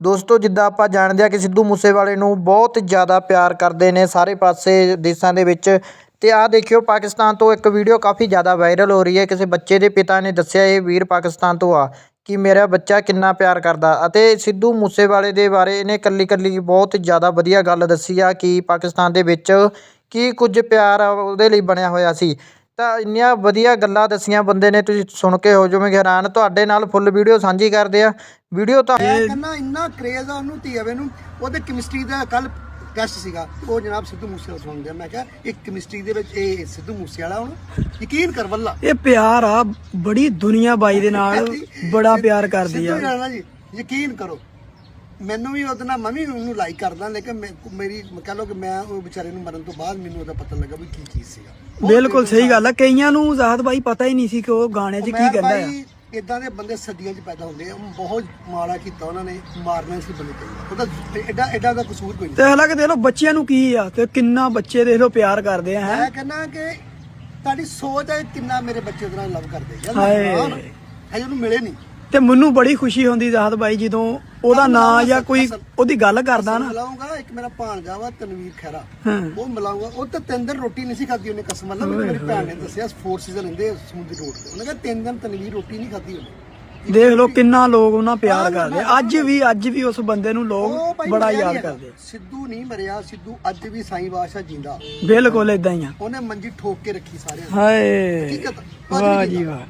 ਦੋਸਤੋ, ਜਿੱਦਾਂ ਆਪਾਂ ਜਾਣਦੇ ਆ ਕਿ ਸਿੱਧੂ ਮੂਸੇਵਾਲੇ ਨੂੰ ਬਹੁਤ ਜ਼ਿਆਦਾ ਪਿਆਰ ਕਰਦੇ ਨੇ ਸਾਰੇ ਪਾਸੇ ਦੇਸ਼ਾਂ ਦੇ ਵਿੱਚ ਤੇ ਆਹ ਦੇਖਿਓ, ਪਾਕਿਸਤਾਨ ਤੋਂ ਇੱਕ ਵੀਡੀਓ ਕਾਫੀ ਜ਼ਿਆਦਾ ਵਾਇਰਲ ਹੋ ਰਹੀ ਹੈ। ਕਿਸੇ ਬੱਚੇ ਦੇ ਪਿਤਾ ਨੇ ਦੱਸਿਆ, ਇਹ ਵੀਰ ਪਾਕਿਸਤਾਨ ਤੋਂ ਆ। ਕਿ ਮੇਰਾ ਬੱਚਾ ਕਿੰਨਾ ਪਿਆਰ ਕਰਦਾ? ਅਤੇ ਸਿੱਧੂ ਮੂਸੇਵਾਲੇ ਦੇ ਬਾਰੇ ਇਹਨੇ ਕੱਲੀ ਕੱਲੀ ਬਹੁਤ ਜ਼ਿਆਦਾ ਵਧੀਆ ਗੱਲ ਦੱਸੀ ਆ ਕਿ ਪਾਕਿਸਤਾਨ ਦੇ ਵਿੱਚ ਕੀ ਕੁਝ ਪਿਆਰ ਉਹਦੇ ਲਈ ਬਣਿਆ ਹੋਇਆ ਸੀ। ਤਾਂ ਇੰਨੀਆਂ ਵਧੀਆ ਗੱਲਾਂ ਦੱਸੀਆਂ ਬੰਦੇ ਨੇ ਤੁਸੀਂ ਸੁਣ ਕੇ ਹੋ ਜਾਓਗੇ ਹੈਰਾਨ। ਤੁਹਾਡੇ ਨਾਲ ਫੁੱਲ ਵੀਡੀਓ ਸਾਂਝੀ ਕਰਦੇ ਆ। ਵੀਡੀਓ ਤਾਂ ਕਹਿੰਦਾ ਇੰਨਾ ਕ੍ਰੇਜ਼ ਆ ਉਹਨੂੰ ਧੀਆਵੇ ਨੂੰ। ਉਹਦੇ ਕੈਮਿਸਟਰੀ ਦਾ ਕੱਲ ਟੈਸਟ ਸੀਗਾ। ਉਹ ਜਨਾਬ ਸਿੱਧੂ ਮੂਸੇ ਵਾਲਾ ਸੁਣਦੇ ਆ ਮੈਂ ਕਿਹਾ ਇਹ ਕੈਮਿਸਟਰੀ ਦੇ ਵਿੱਚ ਇਹ ਸਿੱਧੂ ਮੂਸੇ ਵਾਲਾ ਹੁਣ? ਯਕੀਨ ਕਰ ਵੱਲਾ। ਇਹ ਪਿਆਰ ਆ ਬੜੀ ਦੁਨੀਆ ਬਾਈ ਦੇ ਨਾਲ ਬੜਾ ਪਿਆਰ ਕਰਦੀ ਆ। ਸਿੱਧੂ ਜਾਣਾ ਜੀ ਯਕੀਨ ਕਰੋ। ਮੈਨੂੰ ਵੀ ਉਹਦੇ ਨਾਲ ਮੈਂ ਵੀ ਉਹਨੂੰ ਲਾਈਕ ਕਰਦਾ ਲੇਕਿਨ ਮੈਂ- ਮੇਰੀ ਕਹ ਲਓ ਕਿ ਮੈਂ ਉਹ ਵਿਚਾਰੇ ਨੂੰ ਮਰਨ ਤੋਂ ਬਾਅਦ ਮੈਨੂੰ ਉਹਦਾ ਪਤਾ ਲੱਗਾ ਵੀ ਕੀ ਚੀਜ਼ ਸੀਗਾ। ਬਿਲਕੁਲ ਸਹੀ ਗੱਲ ਆ। ਕਈਆਂ ਨੂੰ ਜ਼ਾਹਦ ਬਾਈ ਪਤਾ ਹੀ ਨਹੀਂ ਸੀ ਕਿ ਉਹ ਗਾਣੇ 'ਚ ਕੀ ਕਹਿੰਦਾ ਆ। ਇਦਾਂ ਦੇ ਬੰਦੇ ਸਦੀਆਂ 'ਚ ਪੈਦਾ ਹੁੰਦੇ ਆ। ਉਹ ਬਹੁਤ ਮਾੜਾ ਕੀਤਾ ਉਹਨਾਂ ਨੇ ਮਾਰਨਾ ਸੀ ਬੰਦੇ ਚਾਹੀਦਾ ਉਹਦਾ ਐਡਾ ਐਡਾ ਦਾ ਕਸੂਰ ਕੋਈ ਨਹੀਂ। ਤੇ ਹਾਲਾਂਕਿ ਦੇਖ ਲਓ ਬੱਚਿਆਂ ਨੂੰ ਕੀ ਆ ਤੇ ਕਿੰਨਾ ਬੱਚੇ ਦੇਖ ਲਓ ਪਿਆਰ ਕਰਦੇ ਆ ਹੈ? ਮੈਂ ਕਹਿੰਦਾ ਕਿ ਤੁਹਾਡੀ ਸੋਚ ਹੈ ਕਿੰਨਾ ਮੇਰੇ ਬੱਚੇ ਉਹਦੇ ਨਾਲ ਲਵ ਕਰਦੇ ਯਾਰ ਹਾਏ। ਹਜੇ ਉਹਨੂੰ ਮਿਲੇ ਨਹੀਂ। ਤੇ ਮੈਨੂੰ ਬੜੀ ਖੁਸ਼ੀ ਹੁੰਦੀ ਜ਼ਾਹਦ ਬਾਈ ਜਦੋਂ ਉਹਦਾ ਨਾਂ ਜਾਂ ਕੋਈ ਉਹਦੀ ਗੱਲ ਕਰਦਾ ਨਾ। ਮਿਲਾਉਂਗਾ ਇੱਕ ਮੇਰਾ ਭਾਣਜਾ ਵਾ ਤਨਵੀਰ ਖੈਰਾ ਉਹ ਮਿਲਾਉਂਗਾ ਉਹ ਤਾਂ ਤਿੰਨ ਦਿਨ ਰੋਟੀ ਨਹੀਂ ਸੀ ਖਾਦੀ ਉਹਨੇ ਕਸਮ ਅੱਲਾ ਮੈਨੂੰ ਮੇਰੀ ਭੈਣ ਨੇ ਦੱਸਿਆ ਫੋਰ ਸੀਜ਼ਨ ਰਹਿੰਦੇ ਸਮੁੰਦਰੀ ਰੋਡ ਤੇ। ਉਹਨੇ ਕਿਹਾ ਤਿੰਨ ਦਿਨ ਤਨਵੀਰ ਰੋਟੀ ਨਹੀਂ ਖਾਦੀ ਉਹਨੇ। ਦੇਖ ਲਓ ਕਿੰਨਾ ਲੋਕ ਉਹਨਾਂ ਪਿਆਰ ਕਰਦੇ। ਅੱਜ ਵੀ ਅੱਜ ਵੀ ਉਸ ਬੰਦੇ ਨੂੰ ਲੋਕ ਬੜਾ ਯਾਦ। ਕਰਦੇ। ਸਿੱਧੂ ਨਹੀਂ ਮਰਿਆ ਸਿੱਧੂ ਅੱਜ ਵੀ ਸਾਈਂ ਬਾਦਸ਼ਾਹ ਜਿੰਦਾ। ਬਿਲਕੁਲ ਇਦਾਂ ਹੀ ਆ। ਉਹਨੇ ਮੰਜੀ ਠੋਕ ਕੇ ਰੱਖੀ ਸਾਰਿਆਂ ਹਾਏ। ਹਕੀਕਤ, ਵਾਹ ਜੀ। ਵਾਹ।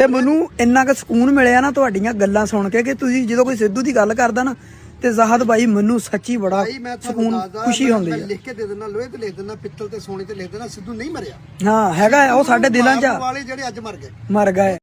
ਤੇ ਮੈਨੂੰ ਇੰਨਾ ਕੁ ਸਕੂਨ ਮਿਲਿਆ ਨਾ ਤੁਹਾਡੀਆਂ ਗੱਲਾਂ ਸੁਣ ਕੇ ਕਿ ਤੁਸੀਂ ਜਦੋਂ ਕੋਈ ਸਿੱਧੂ ਦੀ ਗੱਲ ਕਰਦਾ ਨਾ ਤੇ ਜ਼ਾਹਦ ਬਾਈ ਮੈਨੂੰ ਸੱਚੀ ਬੜਾ ਭਾਈ ਸਕੂਨ ਖੁਸ਼ੀ ਹੁੰਦੀ ਮੈਂ ਹੈ ਲਿਖ ਕੇ ਦੇ ਦਿੰਦਾ ਲੋਹੇ ਤੇ ਲਿਖ ਦਿੰਦਾ ਪਿੱਤਲ ਤੇ ਸੋਨੇ ਤੇ ਲਿਖ ਦਿੰਦਾ ਸਿੱਧੂ ਨਹੀਂ ਮਰਿਆ। ਹਾਂ ਹੈਗਾ ਉਹ ਸਾਡੇ ਦਿਲਾਂ 'ਚ ਵਾਲੇ ਜਿਹੜੇ ਅੱਜ ਮਰ ਗਏ। ਮਰ ਗਏ।